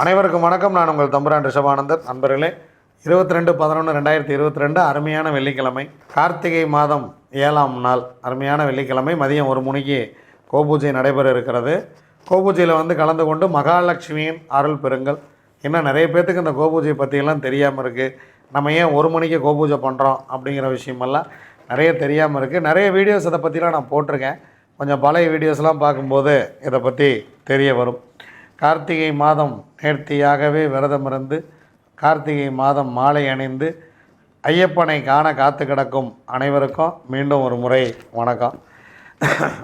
அனைவருக்கும் வணக்கம். நான் உங்கள் தம்புரான் ரிஷபானந்தர். நண்பர்களே இருபத்தி ரெண்டு பதினொன்று ரெண்டாயிரத்தி இருபத்தி ரெண்டு அருமையான வெள்ளிக்கிழமை. கார்த்திகை மாதம் ஏழாம் நாள் அருமையான வெள்ளிக்கிழமை. மதியம் ஒரு மணிக்கு கோபூஜை நடைபெற இருக்கிறது. கோபூஜையில் வந்து கலந்து கொண்டு மகாலட்சுமியின் அருள் பெறுங்கள். இன்னும் நிறைய பேர்த்துக்கு இந்த கோபூஜை பற்றியெல்லாம் தெரியாமல் இருக்குது நம்ம ஏன் ஒரு மணிக்கு கோபூஜை பண்ணுறோம் அப்படிங்கிற விஷயமெல்லாம் நிறைய தெரியாமல் இருக்குது நிறைய வீடியோஸ் இதை பற்றிலாம் நான் போட்டிருக்கேன். கொஞ்சம் பழைய வீடியோஸ்லாம் பார்க்கும்போது இதை பற்றி தெரிய வரும். கார்த்திகை மாதம் நேர்த்தியாகவே விரதமிருந்து கார்த்திகை மாதம் மாலை அணிந்து ஐயப்பனை காண காத்து கிடக்கும் அனைவருக்கும் மீண்டும் ஒரு முறை வணக்கம்.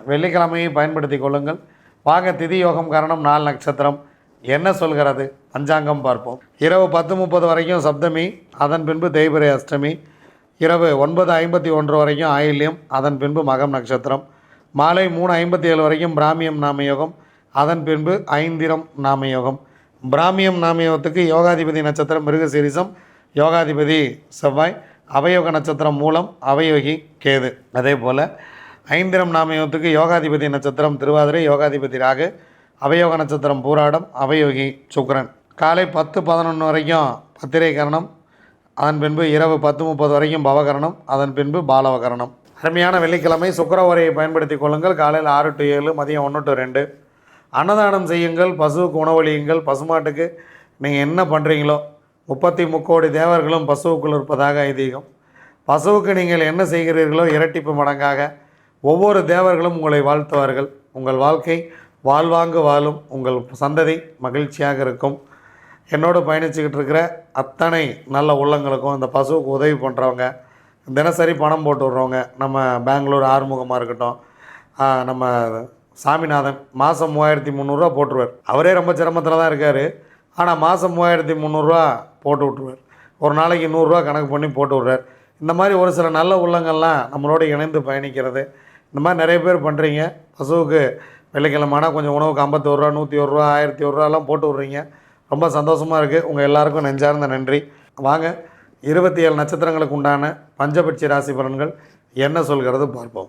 வெள்ளிக்கிழமையை பயன்படுத்தி கொள்ளுங்கள். வாங்க திதி யோகம் காரணம் நாலு நட்சத்திரம். என்ன சொல்கிறது? பஞ்சாங்கம் பார்ப்போம். இரவு பத்து முப்பது வரைக்கும் சப்தமி அதன் பின்பு தேய்பிரை அஷ்டமி. இரவு ஒன்பது ஐம்பத்தி ஒன்று வரைக்கும் ஆயில்யம் அதன் பின்பு மகம் நட்சத்திரம். மாலை மூணு ஐம்பத்தி ஏழு வரைக்கும் பிராமியம் நாமயோகம். அதன் பின்பு ஐந்திரம் நாமயோகம். பிராமியம் நாமயோகத்துக்கு யோகாதிபதி நட்சத்திரம் மிருகசீரிசம் யோகாதிபதி செவ்வாய் அவயோக நட்சத்திரம் மூலம் அவயோகி கேது. அதே போல் ஐந்திரம் நாமயோகத்துக்கு யோகாதிபதி நட்சத்திரம் திருவாதிரை யோகாதிபதி ராகு அவயோக நட்சத்திரம் பூராடம் அவயோகி சுக்ரன் காலை பத்து பதினொன்று வரைக்கும் பத்திரை கரணம் அதன் பின்பு இரவு பத்து முப்பது வரைக்கும் பவகரணம் அதன் பின்பு பாலவகரணம். அருமையான வெள்ளிக்கிழமை சுக்கர உரையை பயன்படுத்தி கொள்ளுங்கள். காலையில் ஆறு டு ஏழு மதியம் ஒன்று டு ரெண்டு. அன்னதானம் செய்யுங்கள் பசுவுக்கு உணவளியுங்கள் பசுமாட்டுக்கு நீங்கள் என்ன பண்ணுறீங்களோ முப்பத்தி முக்கோடி தேவர்களும் பசுவுக்குள் இருப்பதாக ஐதீகம். பசுவுக்கு நீங்கள் என்ன செய்கிறீர்களோ இரட்டிப்பு மடங்காக ஒவ்வொரு தேவர்களும் உங்களை வாழ்த்துவார்கள். உங்கள் வாழ்க்கை வாழ்வாங்கு வாழும் உங்கள் சந்ததி மகிழ்ச்சியாக இருக்கும். என்னோடு பயணிச்சுக்கிட்டு இருக்கிற அத்தனை நல்ல உள்ளங்களுக்கும் இந்த பசுவுக்கு உதவி பண்ணுறவங்க தினசரி பணம் போட்டு விட்றவங்க நம்ம பெங்களூர் ஆறுமுகமாக இருக்கட்டும் நம்ம சாமிநாதன் மாதம் மூவாயிரத்தி முந்நூறுரூவா போட்டுருவார். அவரே ரொம்ப சிரமத்தில் தான் இருக்கார். ஆனால் மாதம் மூவாயிரத்தி முந்நூறுரூவா போட்டு விட்ருவார் ஒரு நாளைக்கு நூறுரூவா கணக்கு பண்ணி போட்டு விட்றார். இந்த மாதிரி ஒரு சில நல்ல உள்ளங்கள்லாம் நம்மளோட இணைந்து பயணிக்கிறது. இந்த மாதிரி நிறைய பேர் பண்ணுறீங்க பசுவுக்கு வெள்ளிக்கிழமைனா கொஞ்சம் உணவுக்கு ஐம்பத்தோரு ரூபா நூற்றி ஒரு ரூபா ஆயிரத்தி ஒரு ரூபாலாம் போட்டு விட்றீங்க. ரொம்ப சந்தோஷமாக இருக்குது உங்கள் எல்லாருக்கும் நெஞ்சார்ந்த நன்றி. வாங்க இருபத்தி ஏழு நட்சத்திரங்களுக்கு உண்டான பஞ்சபட்சி ராசி பலன்கள் என்ன சொல்கிறது பார்ப்போம்.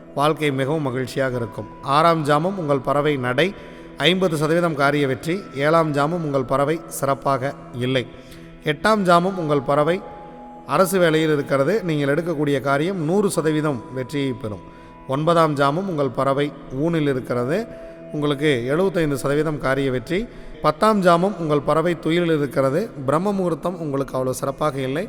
வாழ்க்கை மிகவும் மகிழ்ச்சியாக இருக்கும். ஆறாம் ஜாமம் உங்கள் பறவை நடை. ஐம்பது சதவீதம் காரிய வெற்றி. ஏழாம் ஜாமம் உங்கள் பறவை சிறப்பாக இல்லை. எட்டாம் ஜாமம் உங்கள் பறவை அரசு வேலையில் இருக்கிறது. நீங்கள் எடுக்கக்கூடிய காரியம் நூறு சதவீதம் வெற்றியை பெறும். ஒன்பதாம் ஜாமம் உங்கள் பறவை ஊனில் இருக்கிறது. உங்களுக்கு எழுபத்தைந்து சதவீதம் காரிய வெற்றி. பத்தாம் ஜாமம் உங்கள் பறவை துயிலில் இருக்கிறது. பிரம்ம முகூர்த்தம் உங்களுக்கு அவ்வளோ சிறப்பாக இல்லை.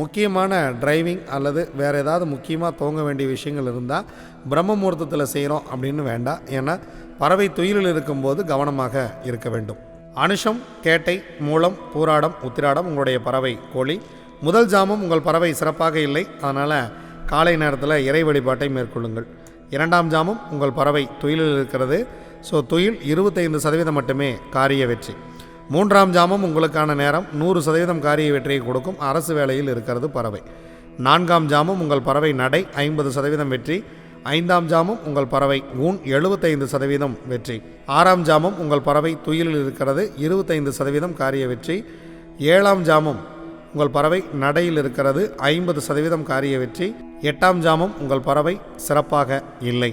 முக்கியமான டிரைவிங் அல்லது வேறு ஏதாவது முக்கியமாக துவங்க வேண்டிய விஷயங்கள் இருந்தால் பிரம்ம முகூர்த்தத்தில் செய்கிறோம் அப்படின்னு வேண்டாம். ஏன்னா பறவை துயிலில் இருக்கும்போது கவனமாக இருக்க வேண்டும். அனுஷம் கேட்டை மூலம் பூராடம் உத்திராடம் உங்களுடைய பறவை கோழி. முதல் ஜாமம் உங்கள் பறவை சிறப்பாக இல்லை. அதனால் காலை நேரத்தில் இறை வழிபாட்டை மேற்கொள்ளுங்கள். இரண்டாம் ஜாமம் உங்கள் பறவை துயிலில் இருக்கிறது. ஸோ துயில் இருபத்தைந்து சதவீதம் மட்டுமே காரிய வெற்றி. மூன்றாம் ஜாமம் உங்களுக்கான நேரம். நூறு சதவீதம் காரிய வெற்றியை கொடுக்கும். அரசு வேலையில் இருக்கிறது பறவை. நான்காம் ஜாமம் உங்கள் பறவை நடை ஐம்பது சதவீதம் வெற்றி. ஐந்தாம் ஜாமம் உங்கள் பறவை ஊன் எழுபத்தைந்து சதவீதம் வெற்றி. ஆறாம் ஜாமம் உங்கள் பறவை துயிலில் இருக்கிறது இருபத்தைந்து சதவீதம் காரிய வெற்றி. ஏழாம் ஜாமம் உங்கள் பறவை நடையில் இருக்கிறது ஐம்பது சதவீதம் காரிய வெற்றி. எட்டாம் ஜாமம் உங்கள் பறவை சிறப்பாக இல்லை.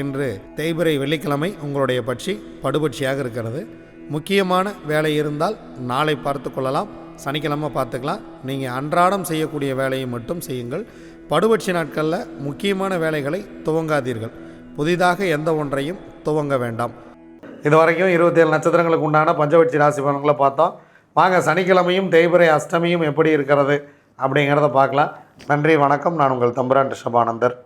இன்று தேய்பிரை வெள்ளிக்கிழமை உங்களுடைய பட்சி படுபட்சியாக இருக்கிறது. முக்கியமான வேலை இருந்தால் நாளை பார்த்து கொள்ளலாம். சனிக்கிழமை பார்த்துக்கலாம். நீங்கள் அன்றாடம் செய்யக்கூடிய வேலையை மட்டும் செய்யுங்கள். படுபட்சி நாட்களில் முக்கியமான வேலைகளை துவங்காதீர்கள். புதிதாக எந்த ஒன்றையும் துவங்க வேண்டாம். இது வரைக்கும் இருபத்தேழு நட்சத்திரங்களுக்கு உண்டான பஞ்சபட்சி ராசி பலன்களை பார்த்தோம். வாங்க சனிக்கிழமையும் தேய்பிரை அஷ்டமியும் எப்படி இருக்கிறது அப்படிங்கிறத பார்க்கலாம். நன்றி வணக்கம். நான் உங்கள் தம்புரான் ரிஷபானந்தர்.